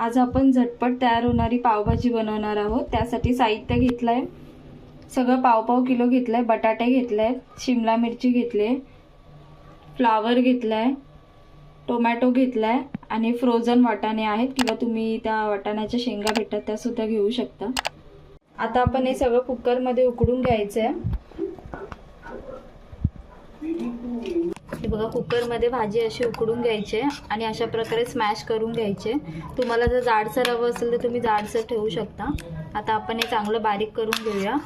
आज आपण झटपट तयार होणारी पावभाजी बनवणार आहोत. त्यासाठी साहित्य घेतलं आहे सगळं पावपाव किलो घेतलं आहे बटाटे घेतले आहेत शिमला मिरची घेतली आहे फ्लावर घेतला आहे टोमॅटो घेतला आहे आणि फ्रोझन वाटाणे आहेत किंवा तुम्ही त्या वाटाण्याच्या शेंगा भेटतात त्यासुद्धा घेऊ शकता. आता आपण हे सगळं कुकरमध्ये उकडून घ्यायचं आहे बघा कुकरमध्ये भाजी अशी उकडून घ्यायची आहे आणि अशा प्रकारे स्मॅश करून घ्यायचे. तुम्हाला जर जाडसर हवं असेल तर तुम्ही जाडसर ठेवू शकता. आता आपण हे चांगलं बारीक करून घेऊया.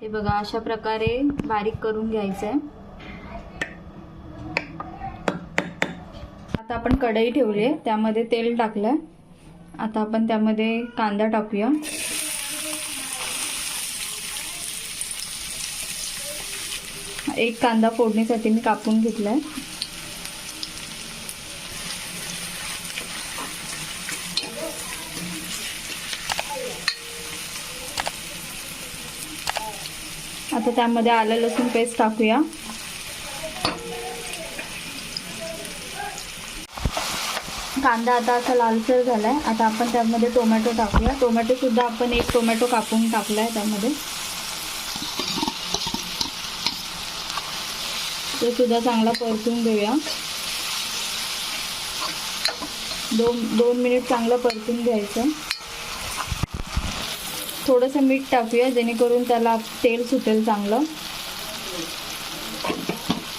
हे बघा अशा प्रकारे बारीक करून घ्यायचं आहे आता आपण कढई ठेवली आहे त्यामध्ये तेल टाकलं आहे आता आपण त्यामध्ये कांदा टाकूया. एक कांदा फोडणीसाठी मी कापून घेतला आहे आता त्यामध्ये आलं लसूण पेस्ट टाकूया. कांदा आता असा लालसर झाला आहे आता आपण त्यामध्ये टोमॅटो टाकूया. टोमॅटोसुद्धा आपण एक टोमॅटो कापून टाकला आहे त्यामध्ये. तो सुद्धा चांगला परतून घेऊया. दोन दोन मिनिट चांगलं परतून घ्यायचं. थोडंसं मीठ टाकूया जेणेकरून त्याला तेल सुटेल चांगलं.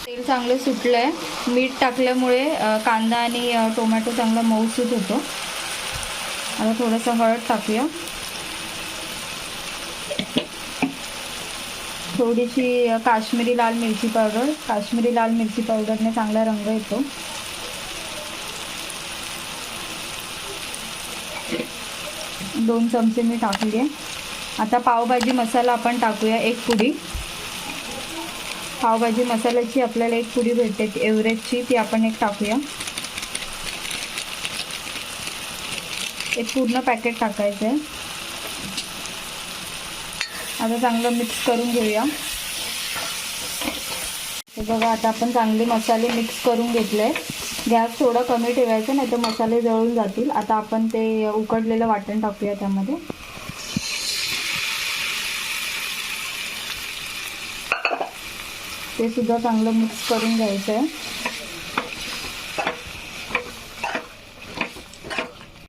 तेल चांगलं सुटलं आहे मीठ टाकल्यामुळे कांदा आणि टोमॅटो चांगला मऊसूत होतो. आता थोडंसं हळद टाकूया. थोडीशी काश्मीरी लाल मिरची पावडर. काश्मीरी लाल मिरची पावडरने चांगला रंग येतो. दोन चमचे मी टाकले. आता पावभाजी मसाला आपण टाकूया एक पुडी. पावभाजी मसाल्याची आपल्याला एक पुडी भेटते. एव्हरेजची ती आपण एक टाकूया. एक पूर्ण पॅकेट टाकायचं आहे आता चांगलं मिक्स करून घेऊया. हे बघा आता आपण चांगले मसाले मिक्स करून घेतले. गॅस थोडा कमी ठेवायचा नाही तर मसाले जळून जातील. आता आपण ते उकडलेलं वाटण टाकूया त्यामध्ये. ते सुद्धा चांगलं मिक्स करून घ्यायचं आहे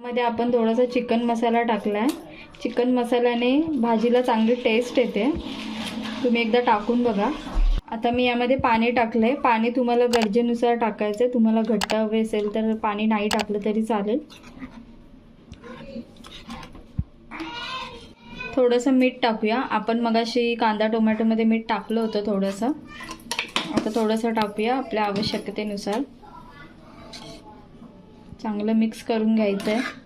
मध्ये आपण थोडासा चिकन मसाला टाकला आहे चिकन मसाल्याने भाजीला चांगली टेस्ट येते. तुम्ही एकदा टाकून बघा. आता मी यामध्ये पाणी टाकलं आहे पाणी तुम्हाला गरजेनुसार टाकायचं आहे. तुम्हाला घट्ट हवे असेल तर पाणी नाही टाकलं तरी चालेल. थोडंसं मीठ टाकूया. आपण मगाशी कांदा टोमॅटोमध्ये मीठ टाकलं होतं थोडंसं. आता थोडंसं टाकूया आपल्या आवश्यकतेनुसार. चांगलं मिक्स करून घ्यायचं आहे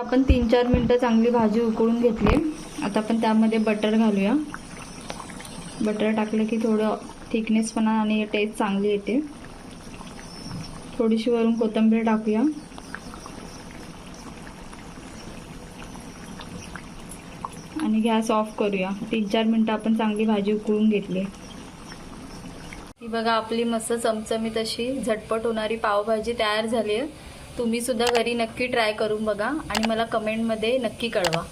आपण तीन चार मिनटं चांगली भाजी उकळून घेतली. आता आपण त्यामध्ये बटर घालूया. बटर टाकलं की थोडं थिकनेसपणा आणि टेस्ट चांगली येते. थोडीशी वरून कोथिंबीर टाकूया. आणि गॅस ऑफ करूया. तीन चार मिनटं आपण चांगली भाजी उकळून घेतली. ही बघा आपली मस्त चमचमीत अशी झटपट होणारी पावभाजी तयार झाली आहे. तुम्ही सुद्धा घरी नक्की ट्राय करून बघा आणि मला कमेंटमध्ये नक्की कळवा.